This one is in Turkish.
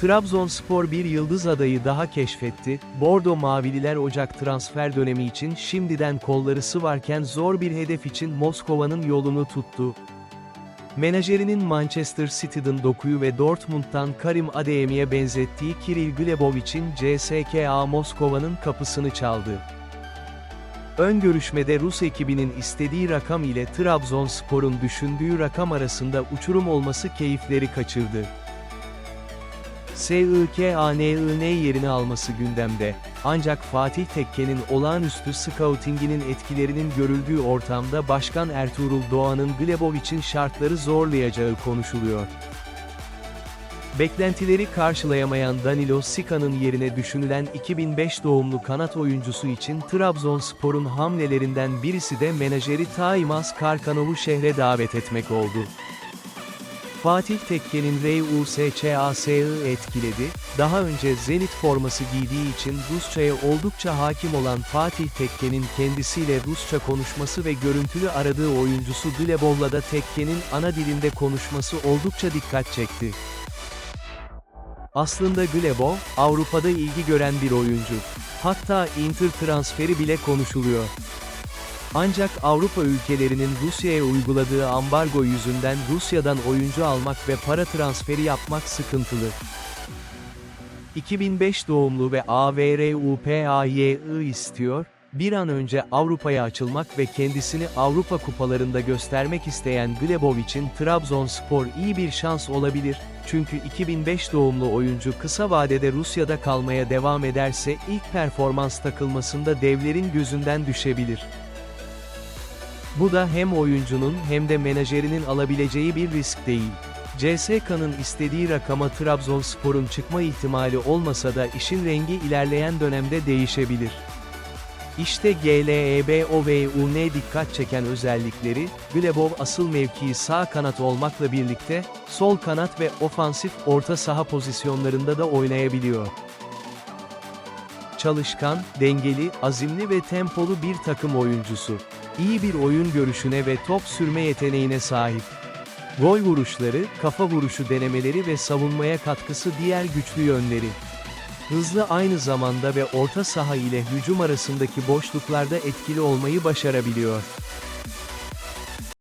Trabzonspor bir yıldız adayı daha keşfetti, Bordo Mavililer Ocak transfer dönemi için şimdiden kolları sıvarken zor bir hedef için Moskova'nın yolunu tuttu. Menajerinin Manchester City'den Doku'yu ve Dortmund'dan Karim Adeyemi'ye benzettiği Kiril Glebovic'in CSKA Moskova'nın kapısını çaldı. Ön görüşmede Rus ekibinin istediği rakam ile Trabzonspor'un düşündüğü rakam arasında uçurum olması keyifleri kaçırdı. SIKANIN yerini alması gündemde, ancak Fatih Tekke'nin olağanüstü scoutinginin etkilerinin görüldüğü ortamda Başkan Ertuğrul Doğan'ın Glebovic'in şartları zorlayacağı konuşuluyor. Beklentileri karşılayamayan Danilo Sika'nın yerine düşünülen 2005 doğumlu kanat oyuncusu için Trabzonspor'un hamlelerinden birisi de menajeri Taymaz Karkanov'u şehre davet etmek oldu. Fatih Tekke'nin RUSÇAS'ı etkiledi, daha önce Zenit forması giydiği için Rusça'ya oldukça hakim olan Fatih Tekke'nin kendisiyle Rusça konuşması ve görüntülü aradığı oyuncusu Glebov'la da Tekke'nin ana dilinde konuşması oldukça dikkat çekti. Aslında Glebov, Avrupa'da ilgi gören bir oyuncu. Hatta Inter transferi bile konuşuluyor. Ancak Avrupa ülkelerinin Rusya'ya uyguladığı ambargo yüzünden Rusya'dan oyuncu almak ve para transferi yapmak sıkıntılı. 2005 doğumlu ve AVRUPAYI istiyor, bir an önce Avrupa'ya açılmak ve kendisini Avrupa kupalarında göstermek isteyen Glebov için Trabzonspor iyi bir şans olabilir, çünkü 2005 doğumlu oyuncu kısa vadede Rusya'da kalmaya devam ederse ilk performans takılmasında devlerin gözünden düşebilir. Bu da hem oyuncunun hem de menajerinin alabileceği bir risk değil. CSK'nın istediği rakama Trabzonspor'un çıkma ihtimali olmasa da işin rengi ilerleyen dönemde değişebilir. İşte GLEBOVUN dikkat çeken özellikleri, Glebov asıl mevkii sağ kanat olmakla birlikte, sol kanat ve ofansif orta saha pozisyonlarında da oynayabiliyor. Çalışkan, dengeli, azimli ve tempolu bir takım oyuncusu. İyi bir oyun görüşüne ve top sürme yeteneğine sahip. Gol vuruşları, kafa vuruşu denemeleri ve savunmaya katkısı diğer güçlü yönleri. Hızlı aynı zamanda ve orta saha ile hücum arasındaki boşluklarda etkili olmayı başarabiliyor.